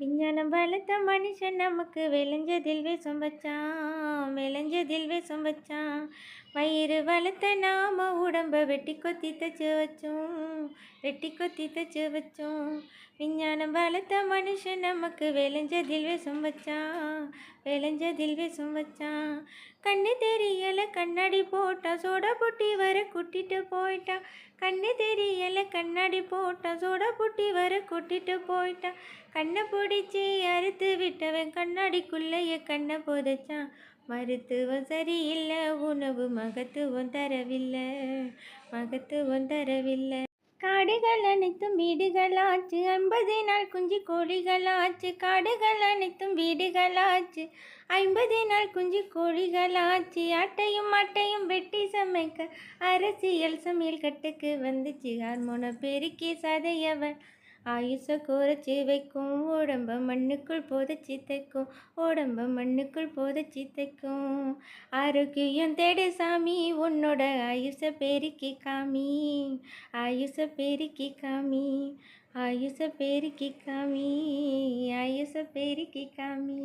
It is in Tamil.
விஞ்ஞானம் வளர்த்த மனுஷன் நமக்கு விளைஞ்சதில் விஷம் வச்சான் விளைஞ்சதில் விஷம் வச்சான் வயிறு வளர்த்த நாம உடம்ப வெட்டி கொத்தி தச்சு வச்சோம் வெட்டி கொத்தி தச்சு வச்சோம் விஞ்ஞானம் வளர்த்த மனுஷன் நமக்கு விளைஞ்சதில் விஷம் வச்சான் விளைஞ்சதில் விஷம் வச்சான். கண்ணு தெரியலை கண்ணாடி போட்டான் சோடா புட்டி வர கூட்டிட்டு போயிட்டான் கண்ணு தெரியலை கண்ணாடி போட்டான் சோடா புட்டி வர கூட்டிட்டு போயிட்டான் கண்ணை பிடிச்சி அறுத்து விட்டவன் கண்ணாடிக்குள்ளேயே கண்ணை புதைச்சான். மருத்துவம் சரியில்லை உணவு மகத்துவம் தரவில்லை மகத்துவம் தரவில்லை. காடுகள் அனைத்தும் வீடுகளாச்சு ஐம்பது நாள் குஞ்சு கோழிகளாச்சு காடுகள் அனைத்தும் வீடுகளாச்சு ஐம்பது நாள் குஞ்சு கோழிகளாச்சு அட்டையும் அட்டையும் வெட்டி சமைக்க அரசியல் சமையல் கட்டுக்கு வந்துச்சு. ஹார்மோனை பெருக்கி சதையவன். ஆயுச குறைச்சி வைக்கும் உடம்ப மண்ணுக்குள் புதைச்சி தைக்கும் உடம்ப மண்ணுக்குள் புதைச்சி தைக்கும். ஆரோக்கியம் தேடு சாமி உன்னோட ஆயுச பெருக்கி காமி. ஆயுச பெருக்கி காமி. ஆயுச பெருக்கி காமி. ஆயுச பெருக்கி காமி.